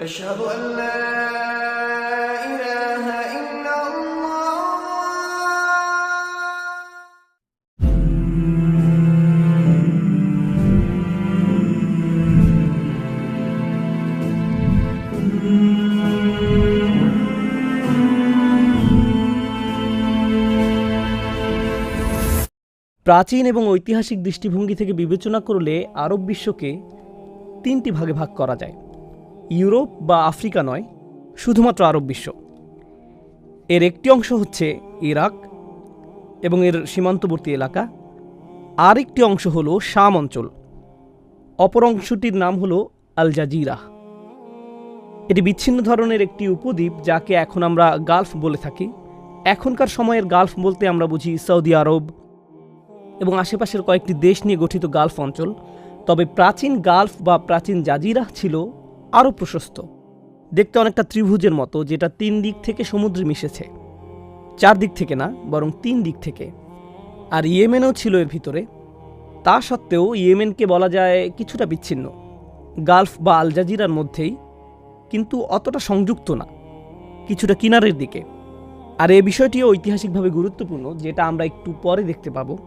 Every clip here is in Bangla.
أشهد أن لا إله إلا الله প্রাচীন এবং ঐতিহাসিক দৃষ্টিভঙ্গি থেকে বিবেচনা করলে আরব বিশ্বকে তিনটি ভাগে ভাগ করা যায় ইউরোপ বা আফ্রিকা নয়, শুধুমাত্র আরব বিশ্ব। এর একটি অংশ হচ্ছে ইরাক এবং এর সীমান্তবর্তী এলাকা। আরেকটি অংশ হলো শাম অঞ্চল। অপর অংশটির নাম হলো আল জাজিরা। এটি বিচ্ছিন্ন ধরনের একটি উপদ্বীপ যাকে এখন আমরা গালফ বলে থাকি। এখনকার সময়ের গালফ বলতে আমরা বুঝি সৌদি আরব এবং আশেপাশের কয়েকটি দেশ নিয়ে গঠিত গালফ অঞ্চল। তবে প্রাচীন গালফ বা প্রাচীন জাজিরা ছিল আরও প্রশস্ত। দেখতে অনেকটা ত্রিভুজের মতো, যেটা তিন দিক থেকে সমুদ্রে মিশেছে। চার দিক থেকে না, বরং তিন দিক থেকে। আর ইয়েমেনও ছিল এর ভিতরে। তা সত্ত্বেও ইয়েমেনকে বলা যায় কিছুটা বিচ্ছিন্ন। গালফ বা আল জাজিরার মধ্যেই, কিন্তু অতটা সংযুক্ত না। কিছুটা কিনারের দিকে। আর এ বিষয়টিও ঐতিহাসিকভাবে গুরুত্বপূর্ণ, যেটা আমরা একটু পরে দেখতে পাবো।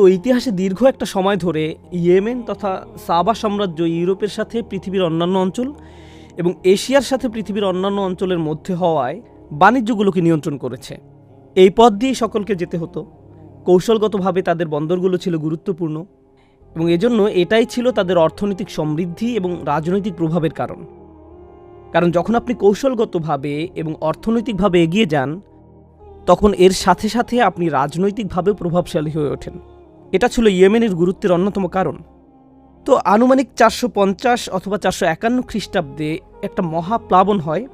তো ইতিহাসে দীর্ঘ একটা সময় ধরে ইয়েমেন তথা সাবা সাম্রাজ্য ইউরোপের সাথে পৃথিবীর অন্যান্য অঞ্চল এবং এশিয়ার সাথে পৃথিবীর অন্যান্য অঞ্চলের মধ্যে হওয়ায় বাণিজ্যগুলোকে নিয়ন্ত্রণ করেছে। এই পথ দিয়েই সকলকে যেতে হতো। কৌশলগতভাবে তাদের বন্দরগুলো ছিল গুরুত্বপূর্ণ এবং এজন্য এটাই ছিল তাদের অর্থনৈতিক সমৃদ্ধি এবং রাজনৈতিক প্রভাবের কারণ। কারণ যখন আপনি কৌশলগতভাবে এবং অর্থনৈতিকভাবে এগিয়ে যান, তখন এর সাথে সাথে আপনি রাজনৈতিকভাবে প্রভাবশালী হয়ে ওঠেন। এটা ছিল ইয়েমেনের গুরুত্বের অন্যতম কারণ। তো আনুমানিক চারশো পঞ্চাশ অথবা চারশো একান্ন খ্রিস্টাব্দে একটা মহাপ্লাবন হয়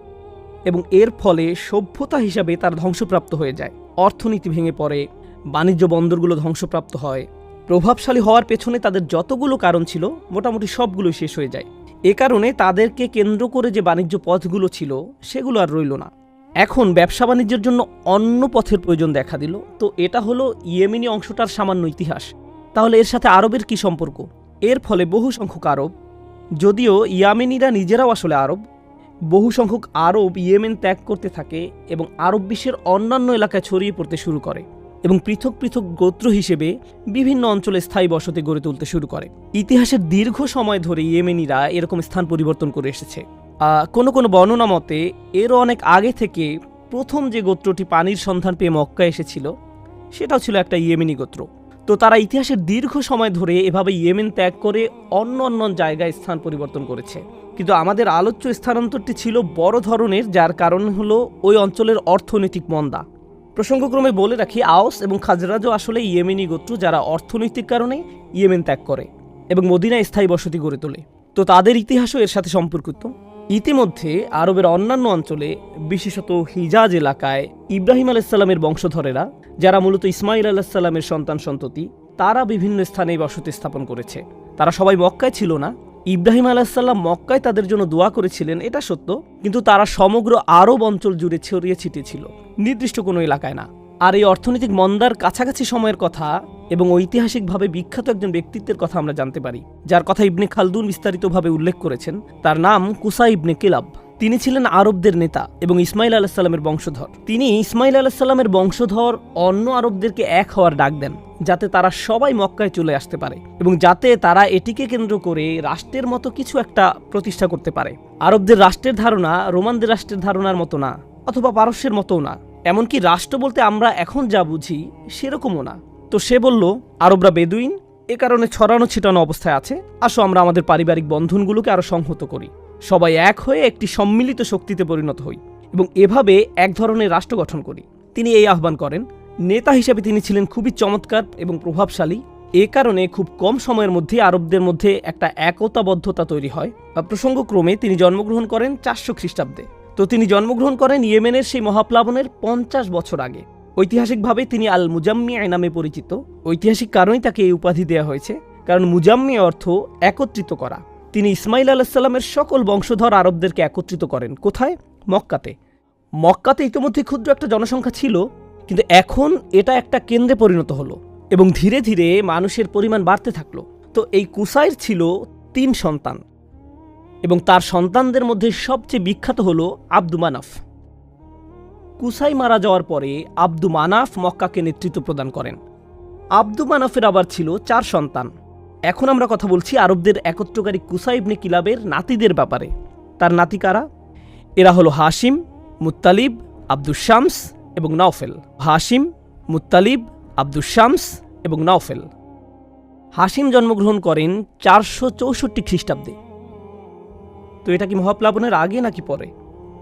এবং এর ফলে সভ্যতা হিসাবে তার ধ্বংসপ্রাপ্ত হয়ে যায়। অর্থনীতি ভেঙে পড়ে, বাণিজ্য বন্দরগুলো ধ্বংসপ্রাপ্ত হয়, প্রভাবশালী হওয়ার পেছনে তাদের যতগুলো কারণ ছিল, মোটামুটি সবগুলো শেষ হয়ে যায়। এ কারণে তাদেরকে কেন্দ্র করে যে বাণিজ্য পথগুলো ছিল, সেগুলো আর রইল না। এখন ব্যবসা বাণিজ্যের জন্য অন্য পথের প্রয়োজন দেখা দিল। তো এটা হলো ইয়েমেনি অংশটার সামান্য ইতিহাস। তাহলে এর সাথে আরবের কি সম্পর্ক? এর ফলে বহু সংখ্যক আরব, যদিও ইয়ামেনিরা নিজেরাও আসলে আরব, বহু সংখ্যক আরব ইয়েমেন ত্যাগ করতে থাকে এবং আরব বিশ্বের অন্যান্য এলাকায় ছড়িয়ে পড়তে শুরু করে এবং পৃথক পৃথক গোত্র হিসেবে বিভিন্ন অঞ্চলে স্থায়ী বসতি গড়ে তুলতে শুরু করে। ইতিহাসের দীর্ঘ সময় ধরে ইয়েমেনিরা এরকম স্থান পরিবর্তন করে এসেছে। কোনো কোনো বর্ণনা মতে এরও অনেক আগে থেকে প্রথম যে গোত্রটি পানির সন্ধান পেয়ে মক্কা এসেছিল, সেটাও ছিল একটা ইয়েমেনি গোত্র। তো তারা ইতিহাসের দীর্ঘ সময় ধরে এভাবে ইয়েমেন ত্যাগ করে অন্য অন্য জায়গায় স্থান পরিবর্তন করেছে। কিন্তু আমাদের আলোচ্য স্থানান্তরটি ছিল বড় ধরনের, যার কারণ হলো ওই অঞ্চলের অর্থনৈতিক মন্দা। প্রসঙ্গক্রমে বলে রাখি, আওস এবং খাজরাজও আসলে ইয়েমেনি গোত্র যারা অর্থনৈতিক কারণে ইয়েমেন ত্যাগ করে এবং মদিনায় স্থায়ী বসতি গড়ে তোলে। তো তাদের ইতিহাসও এর সাথে সম্পর্কিত। ইতিমধ্যে আরবের অন্যান্য অঞ্চলে, বিশেষত হিজাজ এলাকায় ইব্রাহিম আলাইসাল্লামের বংশধরেরা, যারা মূলত ইসমাইল আলাহিসাল্লামের সন্তান সন্ততি, তারা বিভিন্ন স্থানে বসতি স্থাপন করেছে। তারা সবাই মক্কায় ছিল না। ইব্রাহিম আলাহিসাল্লাম মক্কায় তাদের জন্য দোয়া করেছিলেন, এটা সত্য। কিন্তু তারা সমগ্র আরব অঞ্চল জুড়ে ছড়িয়ে ছিটিয়ে ছিল। নির্দিষ্ট কোনো এলাকায় না। আর এই অর্থনৈতিক মন্দার কাছাকাছি সময়ের কথা এবং ঐতিহাসিকভাবে বিখ্যাত একজন ব্যক্তিত্বের কথা আমরা জানতে পারি, যার কথা ইবনে খালদুন বিস্তারিতভাবে উল্লেখ করেছেন। তার নাম কুসা ইবনে কিলাব। তিনি ছিলেন আরবদের নেতা এবং ইসমাইল আলাহিসাল্লামের বংশধর। তিনি ইসমাইল আলাহিসাল্লামের বংশধর অন্য আরবদেরকে এক হওয়ার ডাক দেন, যাতে তারা সবাই মক্কায় চলে আসতে পারে এবং যাতে তারা এটিকে কেন্দ্র করে রাষ্ট্রের মতো কিছু একটা প্রতিষ্ঠা করতে পারে। আরবদের রাষ্ট্রের ধারণা রোমানদের রাষ্ট্রের ধারণার মতো না, অথবা পারস্যের মতোও না। এমনকি রাষ্ট্র বলতে আমরা এখন যা বুঝি সেরকমও না। তো সে বলল, আরবরা বেদুইন, এ কারণে ছড়ানো ছিটানো অবস্থায় আছে। আসো আমরা আমাদের পারিবারিক বন্ধনগুলোকে আরও সংহত করি। সবাই এক হয়ে একটি সম্মিলিত শক্তিতে পরিণত হই এবং এভাবে এক ধরনের রাষ্ট্র গঠন করি। তিনি এই আহ্বান করেন। নেতা হিসেবে তিনি ছিলেন খুবই চমৎকার এবং প্রভাবশালী। এ কারণে খুব কম সময়ের মধ্যে আরবদের মধ্যে একটা একতাবদ্ধতা তৈরি হয়। বা প্রসঙ্গক্রমে তিনি জন্মগ্রহণ করেন চারশো খ্রিস্টাব্দে। তো তিনি জন্মগ্রহণ করেন ইয়েমেনের সেই মহাপ্লাবনের পঞ্চাশ বছর আগে। ঐতিহাসিকভাবে তিনি আল মুজাম্মিয়া নামে পরিচিত। ঐতিহাসিক কারণেই তাকে এই উপাধি দেওয়া হয়েছে, কারণ মুজাম্মিয়া অর্থ একত্রিত করা। তিনি ইসমাইল আলাহিসাল্লামের সকল বংশধর আরবদেরকে একত্রিত করেন। কোথায়? মক্কাতে। মক্কাতে ইতিমধ্যে ক্ষুদ্র একটা জনসংখ্যা ছিল, কিন্তু এখন এটা একটা কেন্দ্রে পরিণত হলো এবং ধীরে ধীরে মানুষের পরিমাণ বাড়তে থাকল। তো এই কুসাইর ছিল তিন সন্তান। এবং তার সন্তানদের মধ্যে সবচেয়ে বিখ্যাত হল আব্দু মানাফ। কুসাই মারা যাওয়ার পরে আব্দু মানাফ মক্কাকে নেতৃত্ব প্রদান করেন। আব্দু মানাফের আবার ছিল চার সন্তান। এখন আমরা কথা বলছি আরবদের একত্রকারী কুসাই ইবনে কিলাবের নাতিদের ব্যাপারে। তার নাতি কারা? এরা হলো হাসিম মুত্তালিব আব্দুস শামস এবং Naufal. Hashim Muttalib Abdus Shams এবং নাওফেল। হাসিম জন্মগ্রহণ করেন চারশো চৌষট্টি খ্রিস্টাব্দে। তো এটা কি মহাপ্লাবনের আগে নাকি পরে?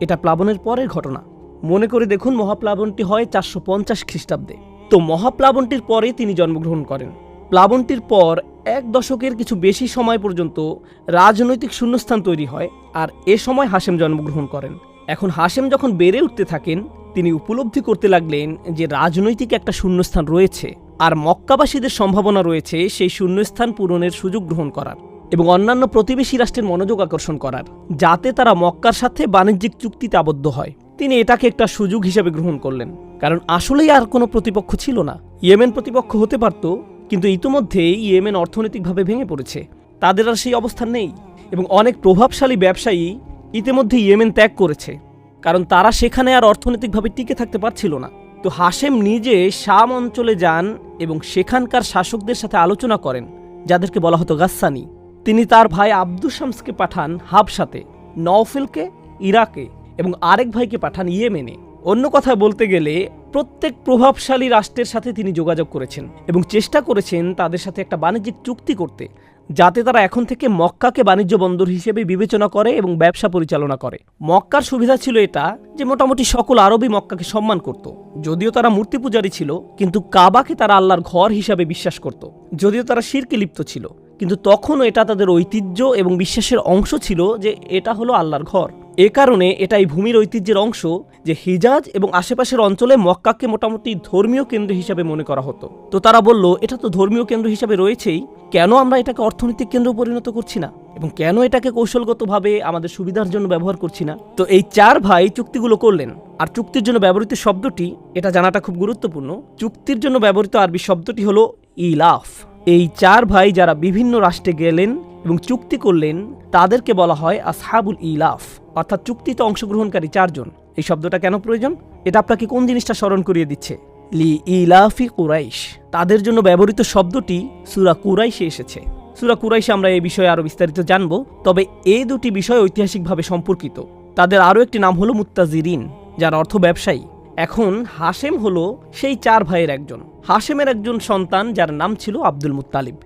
এটা প্লাবনের পরের ঘটনা। মনে করে দেখুন মহাপ্লাবনটি হয় চারশো পঞ্চাশ খ্রিস্টাব্দে। তো মহাপ্লাবনটির পরে তিনি জন্মগ্রহণ করেন। প্লাবনটির পর এক দশকের কিছু বেশি সময় পর্যন্ত রাজনৈতিক শূন্যস্থান তৈরি হয় আর এ সময় হাসেম জন্মগ্রহণ করেন। এখন হাসেম যখন বেড়ে উঠতে থাকেন, তিনি উপলব্ধি করতে লাগলেন যে রাজনৈতিক একটা শূন্যস্থান রয়েছে আর মক্কাবাসীদের সম্ভাবনা রয়েছে সেই শূন্যস্থান পূরণের সুযোগ গ্রহণ করার। এবং অন্যান্য প্রতিবেশী রাষ্ট্রের মনোযোগ আকর্ষণ করার, যাতে তারা মক্কার সাথে বাণিজ্যিক চুক্তিতে আবদ্ধ হয়। তিনি এটাকে একটা সুযোগ হিসেবে গ্রহণ করলেন। কারণ আসলেই আর কোনো প্রতিপক্ষ ছিল না। ইয়েমেন প্রতিপক্ষ হতে পারত, কিন্তু ইতোমধ্যেই ইয়েমেন অর্থনৈতিকভাবে ভেঙে পড়েছে। তাদের আর সেই অবস্থান নেই। এবং অনেক প্রভাবশালী ব্যবসায়ী ইতিমধ্যে ইয়েমেন ত্যাগ করেছে। কারণ তারা সেখানে আর অর্থনৈতিকভাবে টিকে থাকতে পারছিল না। তো হাশেম নিজে শাম অঞ্চলে যান এবং সেখানকার শাসকদের সাথে আলোচনা করেন, যাদেরকে বলা হতো গাস্সানি। তিনি তার ভাই আব্দুল শামসকে পাঠান হাবসাতে নওফেলকে, ইরাকে এবং আরেক ভাইকে পাঠান ইয়েমেনে। অন্য কথায় বলতে গেলে, প্রত্যেক প্রভাবশালী রাষ্ট্রের সাথে তিনি যোগাযোগ করেছেন এবং চেষ্টা করেছেন তাদের সাথে একটা বাণিজ্যিক চুক্তি করতে, যাতে তারা এখন থেকে মক্কাকে বাণিজ্য বন্দর হিসেবে বিবেচনা করে এবং ব্যবসা পরিচালনা করে। মক্কার সুবিধা ছিল এটা যে মোটামুটি সকল আরবই মক্কাকে সম্মান করত। যদিও তারা মূর্তি পূজারী ছিল, কিন্তু কাবাকে তারা আল্লাহর ঘর হিসাবে বিশ্বাস করত। যদিও তারা শিরকে লিপ্ত ছিল। কিন্তু তখনও এটা তাদের ঐতিহ্য এবং বিশ্বাসের অংশ ছিল যে এটা হলো আল্লাহর ঘর। এ কারণে এটা এই ভূমির ঐতিহ্যের অংশ যে হিজাজ এবং আশেপাশের অঞ্চলে মক্কাকে মোটামুটি ধর্মীয় কেন্দ্র হিসাবে মনে করা হতো। তো তারা বলল, এটা তো ধর্মীয় কেন্দ্র হিসাবে রয়েছেই। কেন আমরা এটাকে অর্থনৈতিক কেন্দ্র পরিণত করছি না? এবং কেন এটাকে কৌশলগতভাবে আমাদের সুবিধার জন্য ব্যবহার করছি না? তো এই চার ভাই চুক্তিগুলো করলেন। আর চুক্তির জন্য ব্যবহৃত শব্দটি, এটা জানাটা খুব গুরুত্বপূর্ণ, চুক্তির জন্য ব্যবহৃত আরবি শব্দটি হলো ইলাফ। এই চার ভাই যারা বিভিন্ন রাষ্ট্রে গেলেন এবং চুক্তি করলেন, তাদেরকে বলা হয় আসহাবুল ইলাফ, অর্থাৎ চুক্তিতে অংশগ্রহণকারী চারজন। এই শব্দটা কেন প্রয়োজন? এটা আপনাকে কোন জিনিসটা স্মরণ করিয়ে দিচ্ছে? লি ইলাফি কুরাইশ। তাদের জন্য ব্যবহৃত শব্দটি সুরা কুরাইশে এসেছে। সুরা কুরাইশে আমরা এই বিষয়ে আরও বিস্তারিত জানব, তবে এই দুটি বিষয় ঐতিহাসিকভাবে সম্পর্কিত। তাদের আরও একটি নাম হলো মুত্তাজিরিন, যার অর্থ ব্যবসায়ী। এখন হাশেম হলো সেই চার ভাইয়ের একজন। হাশেমের একজন সন্তান, যার নাম ছিল আব্দুল মুতালিব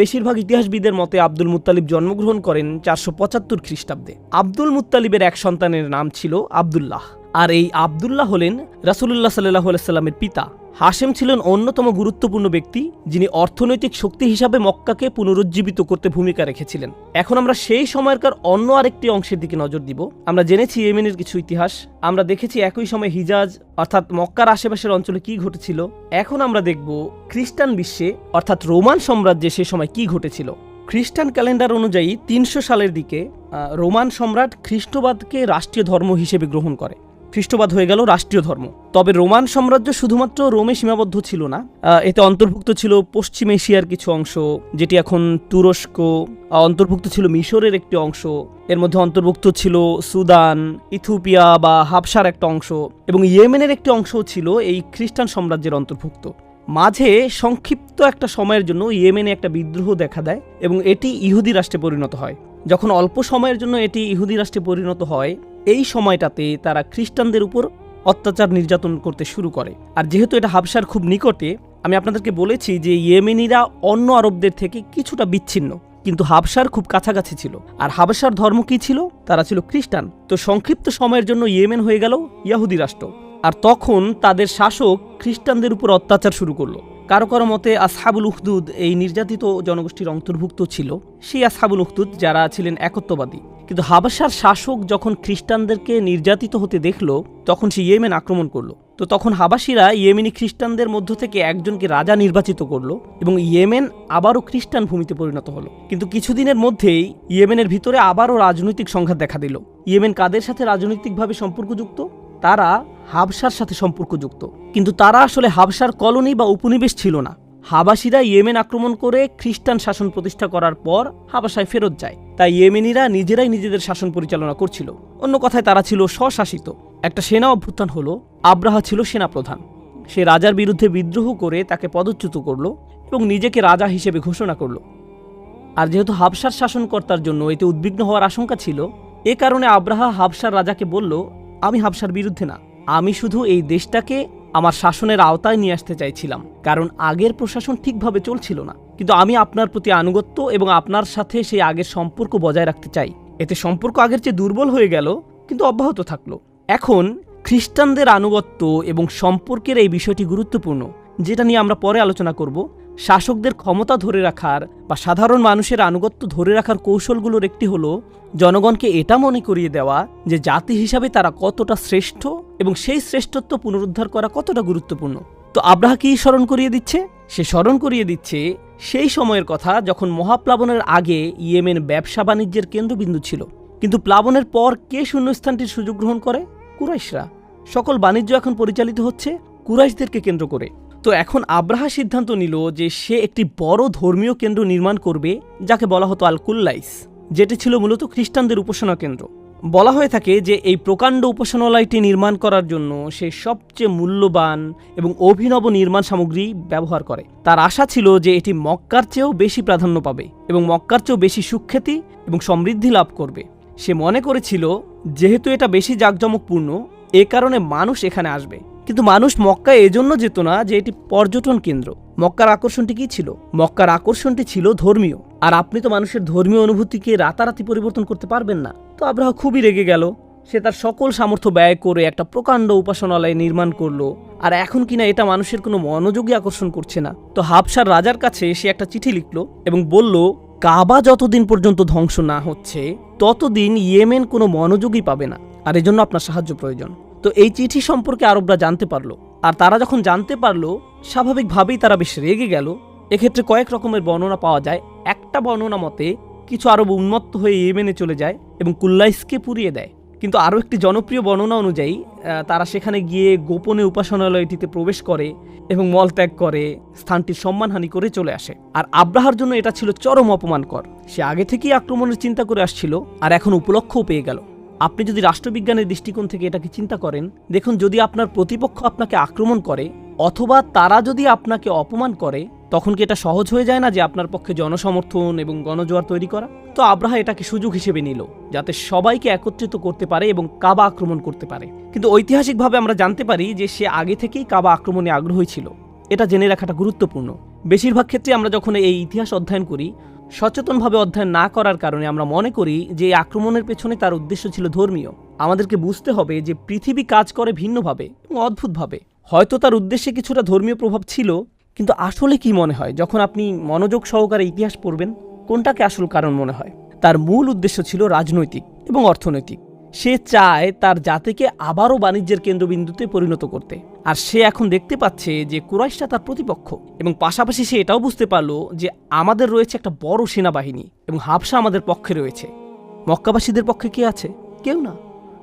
বেশিরভাগ ইতিহাসবিদের মতে আব্দুল মুতালিব জন্মগ্রহণ করেন চারশো পঁচাত্তর খ্রিস্টাব্দে। আব্দুল মুতালিবের এক সন্তানের নাম ছিল আব্দুল্লাহ। আর এই আব্দুল্লাহ হলেন রাসুলুল্লাহ সাল্লাহ সাল্লামের পিতা। হাশেম ছিলেন অন্যতম গুরুত্বপূর্ণ ব্যক্তি, যিনি অর্থনৈতিক শক্তি হিসাবে মক্কাকে পুনরুজ্জীবিত করতে ভূমিকা রেখেছিলেন। এখন আমরা সেই সময়কার অন্য আরেকটি অংশের দিকে নজর দিব। আমরা জেনেছি ইয়েমেনের কিছু ইতিহাস। আমরা দেখেছি একই সময় হিজাজ, অর্থাৎ মক্কার আশেপাশের অঞ্চলে কি ঘটেছিল। এখন আমরা দেখব খ্রিস্টান বিশ্বে, অর্থাৎ রোমান সাম্রাজ্যে সে সময় কি ঘটেছিল। খ্রিস্টান ক্যালেন্ডার অনুযায়ী তিনশো সালের দিকে রোমান সম্রাট খ্রিস্টবাদকে রাষ্ট্রীয় ধর্ম হিসেবে গ্রহণ করে। খ্রিস্টবাদ হয়ে গেল রাষ্ট্রীয় ধর্ম। তবে রোমান সাম্রাজ্য শুধুমাত্র রোমে সীমাবদ্ধ ছিল না। এতে অন্তর্ভুক্ত ছিল পশ্চিম এশিয়ার কিছু অংশ, যেটি এখন তুরস্ক অন্তর্ভুক্ত ছিল মিশরের একটি অংশ, এর মধ্যে অন্তর্ভুক্ত ছিল সুদান, ইথিওপিয়া বা হাবসার একটা অংশ এবং ইয়েমেনের একটি অংশও ছিল এই খ্রিস্টান সাম্রাজ্যের অন্তর্ভুক্ত। মাঝে সংক্ষিপ্ত একটা সময়ের জন্য ইয়েমেনে একটা বিদ্রোহ দেখা দেয় এবং এটি ইহুদি রাষ্ট্রে পরিণত হয়। যখন অল্প সময়ের জন্য এটি ইহুদি রাষ্ট্রে পরিণত হয় এই সময়টাতে তারা খ্রিস্টানদের উপর অত্যাচার নির্যাতন করতে শুরু করে। আর যেহেতু এটা হাবসার খুব নিকটে, আমি আপনাদেরকে বলেছি যে ইয়েমেনিরা অন্য আরবদের থেকে কিছুটা বিচ্ছিন্ন, কিন্তু হাবসার খুব কাছাকাছি ছিল। আর হাবসার ধর্ম কি ছিল? তারা ছিল খ্রিস্টান। তো সংক্ষিপ্ত সময়ের জন্য ইয়েমেন হয়ে গেল ইয়াহুদি রাষ্ট্র। আর তখন তাদের শাসক খ্রিস্টানদের উপর অত্যাচার শুরু করল। কারও কারও মতে আসহাবুল উহদুদ এই নির্যাতিত জনগোষ্ঠীর অন্তর্ভুক্ত ছিল। সেই আসহাবুল উহদুদ যারা ছিলেন একত্ববাদী। কিন্তু হাবাসার শাসক যখন খ্রিস্টানদেরকে নির্যাতিত হতে দেখল, তখন সে ইয়েমেন আক্রমণ করল। তো তখন হাবাসিরা ইয়েমেনি খ্রিস্টানদের মধ্য থেকে একজনকে রাজা নির্বাচিত করল এবং ইয়েমেন আবারও খ্রিস্টান ভূমিতে পরিণত হলো। কিন্তু কিছুদিনের মধ্যেই ইয়েমেনের ভিতরে আবারও রাজনৈতিক সংঘাত দেখা দিল। ইয়েমেন কাদের সাথে রাজনৈতিকভাবে সম্পর্কযুক্ত? তারা হাবসার সাথে সম্পর্কযুক্ত। কিন্তু তারা আসলে হাবসার কলোনি বা উপনিবেশ ছিল না। হাবাসিরা ইয়েমেন আক্রমণ করে খ্রিস্টান শাসন প্রতিষ্ঠা করার পর হাবাসায় ফেরত যায়। তাই ইয়েমেনিরা নিজেরাই নিজেদের শাসন পরিচালনা করছিল। অন্য কথায়, তারা ছিল স্বশাসিত। একটা সেনা অভ্যুত্থান হলো, আব্রাহা ছিল সেনাপ্রধান। সে রাজার বিরুদ্ধে বিদ্রোহ করে তাকে পদচ্যুত করল এবং নিজেকে রাজা হিসেবে ঘোষণা করল। আর যেহেতু হাবসার শাসনকর্তার জন্য এতে উদ্বিগ্ন হওয়ার আশঙ্কা ছিল, এ কারণে আব্রাহা হাবসার রাজাকে বলল, আমি হাবসার বিরুদ্ধে না। আমি শুধু এই দেশটাকে আমার শাসনের আওতায় নিয়ে আসতে চাইছিলাম, কারণ আগের প্রশাসন ঠিকভাবে চলছিল না। কিন্তু আমি আপনার প্রতি আনুগত্য এবং আপনার সাথে সেই আগের সম্পর্ক বজায় রাখতে চাই। এতে সম্পর্ক আগের চেয়ে দুর্বল হয়ে গেল, কিন্তু অব্যাহত থাকল। এখন, খ্রিস্টানদের আনুগত্য এবং সম্পর্কের এই বিষয়টি গুরুত্বপূর্ণ, যেটা নিয়ে আমরা পরে আলোচনা করব। শাসকদের ক্ষমতা ধরে রাখার বা সাধারণ মানুষের আনুগত্য ধরে রাখার কৌশলগুলোর একটি হলো, জনগণকে এটা মনে করিয়ে দেওয়া যে জাতি হিসাবে তারা কতটা শ্রেষ্ঠ এবং সেই শ্রেষ্ঠত্ব পুনরুদ্ধার করা কতটা গুরুত্বপূর্ণ। তো আব্রাহা কি স্মরণ করিয়ে দিচ্ছে? সে স্মরণ করিয়ে দিচ্ছে সেই সময়ের কথা যখন মহাপ্লাবনের আগে ইয়েমেন ব্যবসা বাণিজ্যের কেন্দ্রবিন্দু ছিল। কিন্তু প্লাবনের পর কে শূন্যস্থানটির সুযোগ গ্রহণ করে? কুরাইশরা। সকল বাণিজ্য এখন পরিচালিত হচ্ছে কুরাইশদেরকে কেন্দ্র করে। তো এখন আব্রাহা সিদ্ধান্ত নিল যে সে একটি বড় ধর্মীয় কেন্দ্র নির্মাণ করবে, যাকে বলা হতো আলকুল্লাইস, যেটি ছিল মূলত খ্রিস্টানদের উপাসনা কেন্দ্র। বলা হয়ে থাকে যে এই প্রকাণ্ড উপাসনালয়টি নির্মাণ করার জন্য সে সবচেয়ে মূল্যবান এবং অভিনব নির্মাণ সামগ্রী ব্যবহার করে। তার আশা ছিল যে এটি মক্কার চেয়েও বেশি প্রাধান্য পাবে এবং মক্কার চেয়েও বেশি সুখ্যাতি এবং সমৃদ্ধি লাভ করবে। সে মনে করেছিল, যেহেতু এটা বেশি জাঁকজমকপূর্ণ, এ কারণে মানুষ এখানে আসবে। কিন্তু মানুষ মক্কায় এজন্য যেত না যে এটি পর্যটন কেন্দ্র। মক্কার আকর্ষণটি কি ছিল? মক্কার আকর্ষণটি ছিল ধর্মীয়। আর আপনি তো মানুষের ধর্মীয় অনুভূতিকে রাতারাতি পরিবর্তন করতে পারবেন না। তো আব্রাহ খুবই রেগে গেল। সে তার সকল সামর্থ্য ব্যয় করে একটা প্রকাণ্ড উপাসনালয় নির্মাণ করল। আর এখন কিনা এটা মানুষের কোনো মনোযোগই আকর্ষণ করছে না। তো হাবসার রাজার কাছে সে একটা চিঠি লিখলো এবং বলল, কাবা যতদিন পর্যন্ত ধ্বংস না হচ্ছে, ততদিন ইয়েমেন কোনো মনোযোগই পাবে না। আর এজন্য আপনার সাহায্য প্রয়োজন। তো এই চিঠি সম্পর্কে আরবরা জানতে পারল। আর তারা যখন জানতে পারল, স্বাভাবিকভাবেই তারা বেশ রেগে গেল। এক্ষেত্রে কয়েক রকমের বর্ণনা পাওয়া যায়। একটা বর্ণনা মতে, কিছু আরব উন্মত্ত হয়ে ইয়েমেনে চলে যায় এবং কুল্লাইসকে পুড়িয়ে দেয়। কিন্তু আরও একটি জনপ্রিয় বর্ণনা অনুযায়ী তারা সেখানে গিয়ে গোপনে উপাসনালয়টিতে প্রবেশ করে এবং মলত্যাগ করে, স্থানটির সম্মানহানি করে চলে আসে। আর আব্রাহার জন্য এটা ছিল চরম অপমানকর। সে আগে থেকেই আক্রমণের চিন্তা করে আসছিল, আর এখন উপলক্ষও পেয়ে গেল। আপনি যদি রাষ্ট্রবিজ্ঞানের দৃষ্টিকোণ থেকে এটাকে চিন্তা করেন, দেখুন যদি আপনার প্রতিপক্ষ আপনাকে আক্রমণ করে অথবা তারা যদি আপনাকে অপমান করে, তখন কি এটা সহজ হয়ে যায় না যে আপনার পক্ষে জনসমর্থন এবং গণজোয়ার তৈরি করা? তো আব্রাহা এটাকে সুযোগ হিসেবে নিল, যাতে সবাইকে একত্রিত করতে পারে এবং কাবা আক্রমণ করতে পারে। কিন্তু ঐতিহাসিকভাবে আমরা জানতে পারি যে সে আগে থেকেই কাবা আক্রমণে আগ্রহী ছিল। এটা জেনে রাখাটা গুরুত্বপূর্ণ। বেশিরভাগ ক্ষেত্রে আমরা যখন এই ইতিহাস অধ্যয়ন করি সচেতনভাবে অধ্যয়ন না করার কারণে আমরা মনে করি যে এই আক্রমণের পেছনে তার উদ্দেশ্য ছিল ধর্মীয়। আমাদেরকে বুঝতে হবে যে পৃথিবী কাজ করে ভিন্নভাবে এবং অদ্ভুতভাবে। হয়তো তার উদ্দেশ্যে কিছুটা ধর্মীয় প্রভাব ছিল, কিন্তু আসলে কি মনে হয়? যখন আপনি মনোযোগ সহকারে ইতিহাস পড়বেন, কোনটাকে আসল কারণ মনে হয়? তার মূল উদ্দেশ্য ছিল রাজনৈতিক এবং অর্থনৈতিক। সে চায় তার জাতিকে আবারও বাণিজ্যের কেন্দ্রবিন্দুতে পরিণত করতে। আর সে এখন দেখতে পাচ্ছে যে কুরাইশটা তার প্রতিপক্ষ এবং পাশাপাশি সে এটাও বুঝতে পারল যে আমাদের রয়েছে একটা বড় সেনাবাহিনী এবং হাবসা আমাদের পক্ষে রয়েছে। মক্কাবাসীদের পক্ষে কে আছে? কেউ না।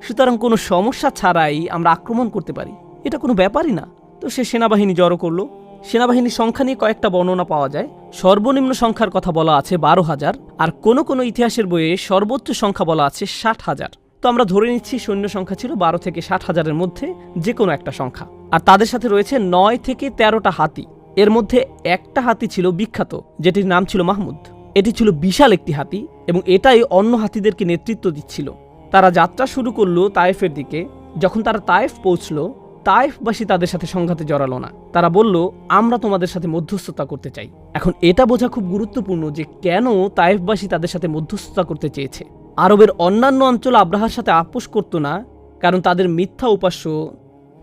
সুতরাং কোনো সমস্যা ছাড়াই আমরা আক্রমণ করতে পারি। এটা কোনো ব্যাপারই না। তো সে সেনাবাহিনী জড়ো করল। সেনাবাহিনীর সংখ্যা নিয়ে কয়েকটা বর্ণনা পাওয়া যায়। সর্বনিম্ন সংখ্যার কথা বলা আছে বারো হাজার আর কোনো কোনো ইতিহাসের বইয়ে সর্বোচ্চ সংখ্যা বলা আছে ষাট হাজার। তো আমরা ধরে নিচ্ছি সৈন্য সংখ্যা ছিল বারো থেকে ষাট হাজারের মধ্যে যে কোনো একটা সংখ্যা। আর তাদের সাথে রয়েছে নয় থেকে তেরোটা হাতি। এর মধ্যে একটা হাতি ছিল বিখ্যাত, যেটির নাম ছিল মাহমুদ। এটি ছিল বিশাল একটি হাতি এবং এটাই অন্য হাতিদেরকে নেতৃত্ব দিচ্ছিল। তারা যাত্রা শুরু করল তায়েফের দিকে। যখন তারা তায়েফ পৌঁছলো, তায়েফবাসী তাদের সাথে সংঘাতে জড়ালো না। তারা বলল, আমরা তোমাদের সাথে মধ্যস্থতা করতে চাই। এখন এটা বোঝা খুব গুরুত্বপূর্ণ যে কেন তায়েফবাসী তাদের সাথে মধ্যস্থতা করতে চেয়েছে। আরবের অন্যান্য অঞ্চল আব্রাহার সাথে আপোষ করতো না, কারণ তাদের মিথ্যা উপাস্য,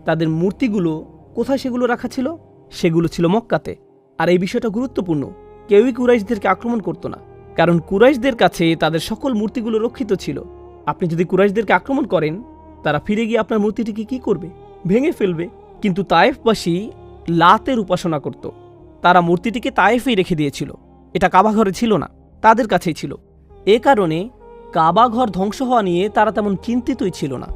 তাদের মূর্তিগুলো কোথায় সেগুলো রাখা ছিল? সেগুলো ছিল মক্কাতে। আর এই বিষয়টা গুরুত্বপূর্ণ। কেউই কুরাইশদেরকে আক্রমণ করতো না, কারণ কুরাইশদের কাছে তাদের সকল মূর্তিগুলো রক্ষিত ছিল। আপনি যদি কুরাইশদেরকে আক্রমণ করেন, তারা ফিরে গিয়ে আপনার মূর্তিটিকে কি করবে? ভেঙে ফেলবে। কিন্তু তায়েফবাসী লাতের উপাসনা করত। তারা মূর্তিটিকে তায়েফেই রেখে দিয়েছিল। এটা কাবাঘরে ছিল না, তাদের কাছেই ছিল। এ কারণে কাবাঘর ধ্বংস হওয়া নিয়ে তারা তেমন চিন্তিতই ছিল না।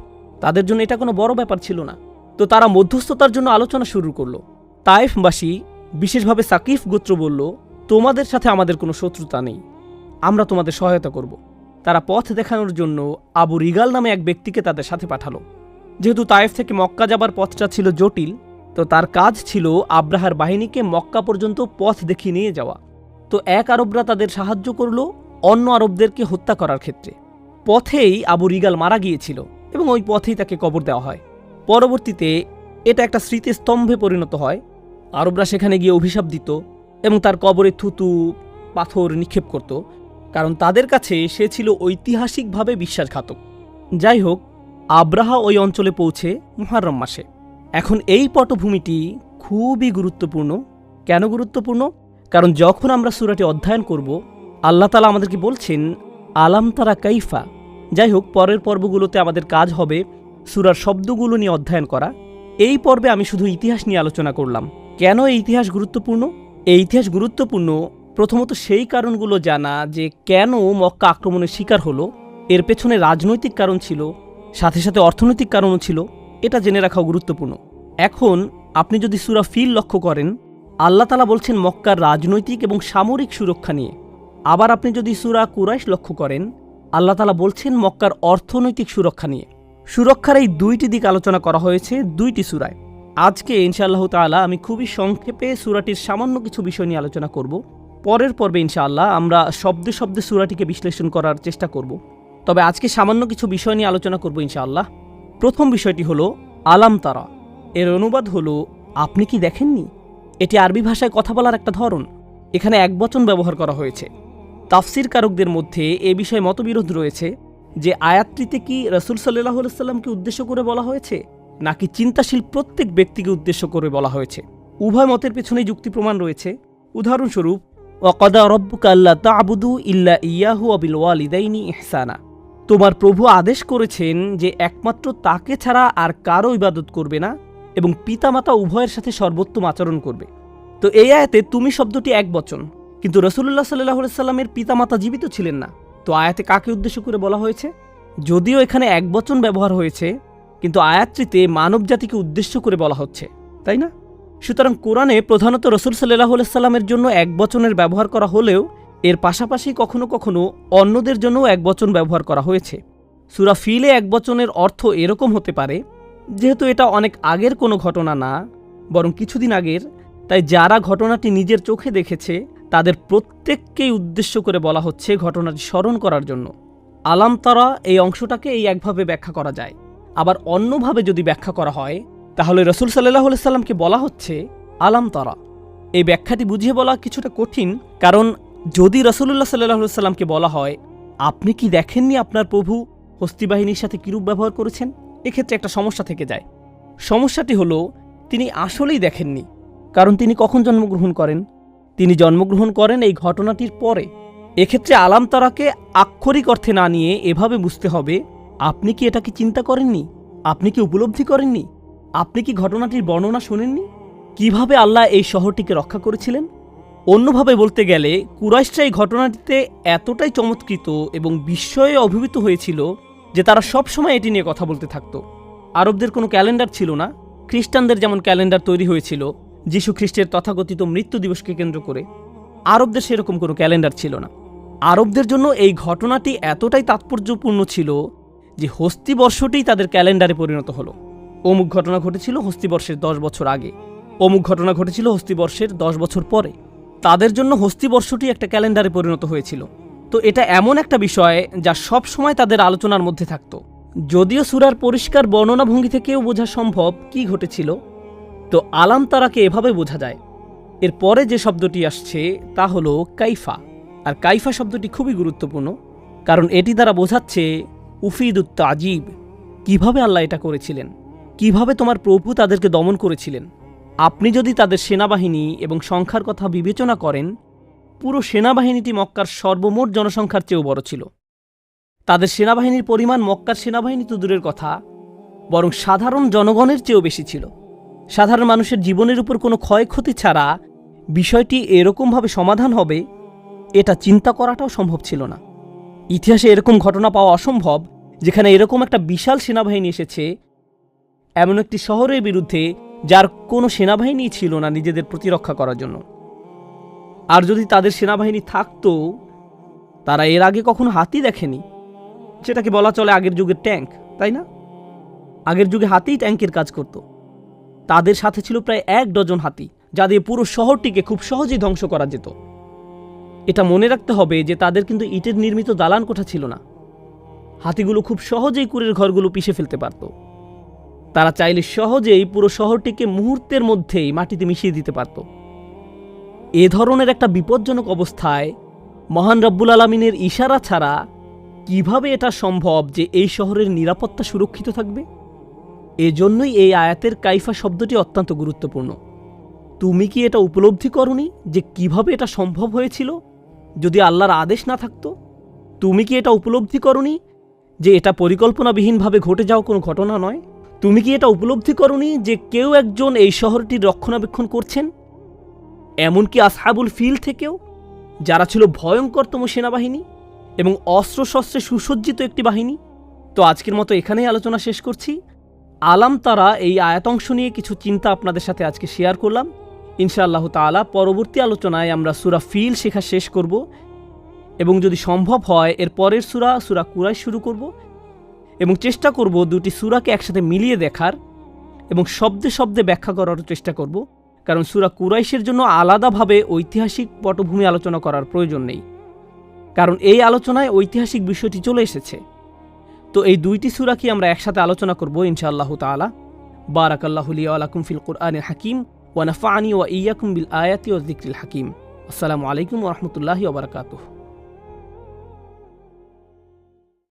তাদের জন্য এটা কোনো বড় ব্যাপার ছিল না। তো তারা মধ্যস্থতার জন্য আলোচনা শুরু করল। তায়েফবাসী, বিশেষভাবে সাকিফ গোত্র বলল, তোমাদের সাথে আমাদের কোনো শত্রুতা নেই। আমরা তোমাদের সহায়তা করব। তারা পথ দেখানোর জন্য আবু রিগাল নামে এক ব্যক্তিকে তাদের সাথে পাঠালো। যেহেতু তায়েফ থেকে মক্কা যাবার পথটা ছিল জটিল, তো তার কাজ ছিল আব্রাহার বাহিনীকে মক্কা পর্যন্ত পথ দেখিয়ে নিয়ে যাওয়া। তো এক আরবরা তাদের সাহায্য করল অন্য আরবদেরকে হত্যা করার ক্ষেত্রে। পথেই আবু রিগাল মারা গিয়েছিল এবং ওই পথেই তাকে কবর দেওয়া হয়। পরবর্তীতে এটা একটা স্মৃতিস্তম্ভে পরিণত হয়। আরবরা সেখানে গিয়ে অভিশাপ দিত এবং তার কবরে থুতু, পাথর নিক্ষেপ করত। কারণ তাদের কাছে সে ছিল ঐতিহাসিকভাবে বিশ্বাসঘাতক। যাই হোক, আব্রাহা ওই অঞ্চলে পৌঁছে মুহাররম মাসে। এখন এই পটভূমিটি খুবই গুরুত্বপূর্ণ। কেন গুরুত্বপূর্ণ? কারণ যখন আমরা সুরাটি অধ্যয়ন করব আল্লাহ তালা আমাদেরকে বলছেন? আলাম তারা কাইফা। যাই হোক পরের পর্বগুলোতে আমাদের কাজ হবে সুরার শব্দগুলো নিয়ে অধ্যয়ন করা। এই পর্বে আমি শুধু ইতিহাস নিয়ে আলোচনা করলাম। কেন এই ইতিহাস গুরুত্বপূর্ণ? এই ইতিহাস গুরুত্বপূর্ণ প্রথমত সেই কারণগুলো জানা যে কেন মক্কা আক্রমণের শিকার হলো, এর পেছনে রাজনৈতিক কারণ ছিল, সাথে সাথে অর্থনৈতিক কারণও ছিল, এটা জেনে রাখাও গুরুত্বপূর্ণ। এখন আপনি যদি সুরা ফিল লক্ষ্য করেন, আল্লাহ তালা বলছেন মক্কার রাজনৈতিক এবং সামরিক সুরক্ষা নিয়ে। আবার আপনি যদি সুরা কুরাইশ লক্ষ্য করেন, আল্লাহ তালা বলছেন মক্কার অর্থনৈতিক সুরক্ষা নিয়ে। সুরক্ষার এই দুইটি দিক আলোচনা করা হয়েছে দুইটি সুরায়। আজকে ইনশাআল্লাহ তাআলা আমি খুবই সংক্ষেপে সুরাটির সামান্য কিছু বিষয় নিয়ে আলোচনা করব। পরের পর্বে ইনশাআল্লাহ আমরা শব্দে শব্দে সুরাটিকে বিশ্লেষণ করার চেষ্টা করব। তবে আজকে সামান্য কিছু বিষয় নিয়ে আলোচনা করব ইনশাআল্লাহ। প্রথম বিষয়টি হলো, আলাম তারা। এর অনুবাদ হলো, আপনি কি দেখেননি? এটি আরবি ভাষায় কথা বলার একটা ধরন। এখানে এক বচন ব্যবহার করা হয়েছে। তাফসির কারকদের মধ্যে এ বিষয়ে মতবিরোধ রয়েছে যে আয়াতটিতে কি রসুল সাল্লাহ সাল্লামকে উদ্দেশ্য করে বলা হয়েছে, নাকি চিন্তাশীল প্রত্যেক ব্যক্তিকে উদ্দেশ্য করে বলা হয়েছে? উভয় মতের পেছনেই যুক্তি প্রমাণ রয়েছে। উদাহরণস্বরূপ, ওয়াকদা রব্বুকা আল্লাহ তাবুদু ইল্লা ইয়াহু আবিল ওয়ালিদাইনি ইহসানা। তোমার প্রভু আদেশ করেছেন যে একমাত্র তাকে ছাড়া আর কারও ইবাদত করবে না এবং পিতামাতা উভয়ের সাথে সর্বোত্তম আচরণ করবে। তো এই আয়াতে তুমি শব্দটি এক বচন। কিন্তু রসুল্লাহ সাল্লাহ সাল্লামের পিতামাতা জীবিত ছিলেন না। তো আয়াতে কাকে উদ্দেশ্য করে বলা হয়েছে? যদিও এখানে এক বচন ব্যবহার হয়েছে, কিন্তু আয়াতটিতে মানব জাতিকে উদ্দেশ্য করে বলা হচ্ছে, তাই না? সুতরাং কোরআনে প্রধানত রসুল সাল্লাহ সাল্লামের জন্য এক বচনের ব্যবহার করা হলেও, এর পাশাপাশি কখনো কখনো অন্যদের জন্যও এক বচন ব্যবহার করা হয়েছে। সুরা ফিলে এক বচনের অর্থ এরকম হতে পারে, যেহেতু এটা অনেক আগের কোনো ঘটনা না, বরং কিছুদিন আগের, তাই যারা ঘটনাটি নিজের চোখে দেখেছে তাদের প্রত্যেককেই উদ্দেশ্য করে বলা হচ্ছে ঘটনাটি স্মরণ করার জন্য। আলাম তারা এই অংশটাকে এই একভাবে ব্যাখ্যা করা যায়। আবার অন্যভাবে যদি ব্যাখ্যা করা হয়, তাহলে রসুল সাল্লাহ সাল্লামকে বলা হচ্ছে আলাম তারা এই ব্যাখ্যাটি বুঝিয়ে বলা কিছুটা কঠিন, কারণ যদি রসুল্লাহ সাল্লাহ সাল্লামকে বলা হয়, আপনি কি দেখেননি আপনার প্রভু হস্তি বাহিনীর সাথে কিরূপ ব্যবহার করেছেন? এক্ষেত্রে একটা সমস্যা থেকে যায়। সমস্যাটি হলো, তিনি আসলেই দেখেননি। কারণ তিনি কখন জন্মগ্রহণ করেন? তিনি জন্মগ্রহণ করেন এই ঘটনাটির পরে। এক্ষেত্রে আলাম তারাকে আক্ষরিক অর্থে না নিয়ে এভাবে বুঝতে হবে, আপনি কি এটাকে চিন্তা করেননি? আপনি কি উপলব্ধি করেননি? আপনি কি ঘটনাটির বর্ণনা শোনেননি? কীভাবে আল্লাহ এই শহরটিকে রক্ষা করেছিলেন? অন্যভাবে বলতে গেলে, কুরাইশরা এই ঘটনাটিতে এতটাই চমৎকৃত এবং বিস্ময়ে অভিভূত হয়েছিল যে তারা সবসময় এটি নিয়ে কথা বলতে থাকতো। আরবদের কোনো ক্যালেন্ডার ছিল না। খ্রিস্টানদের যেমন ক্যালেন্ডার তৈরি হয়েছিল যীশু খ্রিস্টের তথাকথিত মৃত্যু দিবসকে কেন্দ্র করে। আরবদের সেরকম কোনো ক্যালেন্ডার ছিল না। আরবদের জন্য এই ঘটনাটি এতটাই তাৎপর্যপূর্ণ ছিল যে হস্তিবর্ষটি তাদের ক্যালেন্ডারে পরিণত হলো। অমুক ঘটনা ঘটেছিল হস্তিবর্ষের দশ বছর আগে। অমুক ঘটনা ঘটেছিল হস্তিবর্ষের দশ বছর পরে। তাদের জন্য হস্তিবর্ষটি একটা ক্যালেন্ডারে পরিণত হয়েছিল। তো এটা এমন একটা বিষয় যা সব সময় তাদের আলোচনার মধ্যে থাকতো। যদিও সুরার পরিষ্কার বর্ণনা ভঙ্গি থেকেও বোঝা সম্ভব কি ঘটেছিল তো আলাম তারাকে এভাবে বোঝা যায়। এর পরে যে শব্দটি আসছে তা হলো কাইফা। আর কাইফা শব্দটি খুবই গুরুত্বপূর্ণ, কারণ এটি দ্বারা বোঝাচ্ছে উফিদুত তাজিব, কীভাবে আল্লাহ এটা করেছিলেন, কীভাবে তোমার প্রভু তাদেরকে দমন করেছিলেন। আপনি যদি তাদের সেনাবাহিনী এবং সংখ্যার কথা বিবেচনা করেন, পুরো সেনাবাহিনীটি মক্কার সর্বমোট জনসংখ্যার চেয়েও বড় ছিল। তাদের সেনাবাহিনীর পরিমাণ মক্কার সেনাবাহিনী তো দূরের কথা, বরং সাধারণ জনগণের চেয়েও বেশি ছিল। সাধারণ মানুষের জীবনের উপর কোনো ক্ষয়ক্ষতি ছাড়া বিষয়টি এরকমভাবে সমাধান হবে, এটা চিন্তা করাটাও সম্ভব ছিল না। ইতিহাসে এরকম ঘটনা পাওয়া অসম্ভব, যেখানে এরকম একটা বিশাল সেনাবাহিনী এসেছে, এমন একটি শহরের বিরুদ্ধে যার কোনো সেনাবাহিনী ছিল না নিজেদের প্রতিরক্ষা করার জন্য। আর যদি তাদের সেনাবাহিনী থাকতো, তারা এর আগে কখনো হাতি দেখেনি। যেটাকে বলা চলে আগের যুগের ট্যাঙ্ক, তাই না? আগের যুগে হাতেই ট্যাঙ্কের কাজ করত। তাদের সাথে ছিল প্রায় এক ডজন হাতি, যা দিয়ে পুরো শহরটিকে খুব সহজেই ধ্বংস করা যেত। এটা মনে রাখতে হবে যে তাদের কিন্তু ইটের নির্মিত দালান কোঠা ছিল না। হাতিগুলো খুব সহজেই কুড়ের ঘরগুলো পিষে ফেলতে পারত। তারা চাইলে সহজেই পুরো শহরটিকে মুহূর্তের মধ্যেই মাটিতে মিশিয়ে দিতে পারত। এ ধরনের একটা বিপজ্জনক অবস্থায় মহান রব্বুল আলমিনের ইশারা ছাড়া কীভাবে এটা সম্ভব যে এই শহরের নিরাপত্তা সুরক্ষিত থাকবে? এজন্যই এই আয়াতের কাইফা শব্দটি অত্যন্ত গুরুত্বপূর্ণ। তুমি কি এটা উপলব্ধি করনি যে কীভাবে এটা সম্ভব হয়েছিল? যদি আল্লাহর আদেশ না থাকতো, তুমি কি এটা উপলব্ধি করনি যে এটা পরিকল্পনাবিহীনভাবে ঘটে যাওয়া কোনো ঘটনা নয়? তুমি কি এটা উপলব্ধি করনি যে কেউ একজন এই শহরটির রক্ষণাবেক্ষণ করছেন? এমনকি আসহাবুল ফিল থেকেও, যারা ছিল ভয়ঙ্করতম সেনাবাহিনী এবং অস্ত্রশস্ত্রে সুসজ্জিত একটি বাহিনী। তো আজকের মতো এখানেই আলোচনা শেষ করছি। আলাম তারা এই আয়াতংশ নিয়ে কিছু চিন্তা আপনাদের সাথে আজকে শেয়ার করলাম। ইনশাআল্লাহ তাআলা পরবর্তী আলোচনায় আমরা সুরা ফিল শেখা শেষ করব এবং যদি সম্ভব হয়, এর পরের সুরা সুরা কুরাই শুরু করব এবং চেষ্টা করব দুটি সুরাকে একসাথে মিলিয়ে দেখার এবং শব্দে শব্দে ব্যাখ্যা করার চেষ্টা করব। কারণ সুরা কুরাইশের জন্য আলাদাভাবে ঐতিহাসিক পটভূমি আলোচনা করার প্রয়োজন নেই। কারণ এই আলোচনায় ঐতিহাসিক বিষয়টি চলে এসেছে। তো এই দুইটি সুরা কি আমরা একসাথে আলোচনা করব ইনশাআল্লাহ তালা বারাকাল্লাহু লি ওয়া লাকুম ফিল কুরআন হাকিম ওয়া আনি ওয়া ইয়াকুম বিল আয়াতি ও জিকিল হাকিম। আসসালামু আলাইকুম ওয়া ওবরাকাতুহ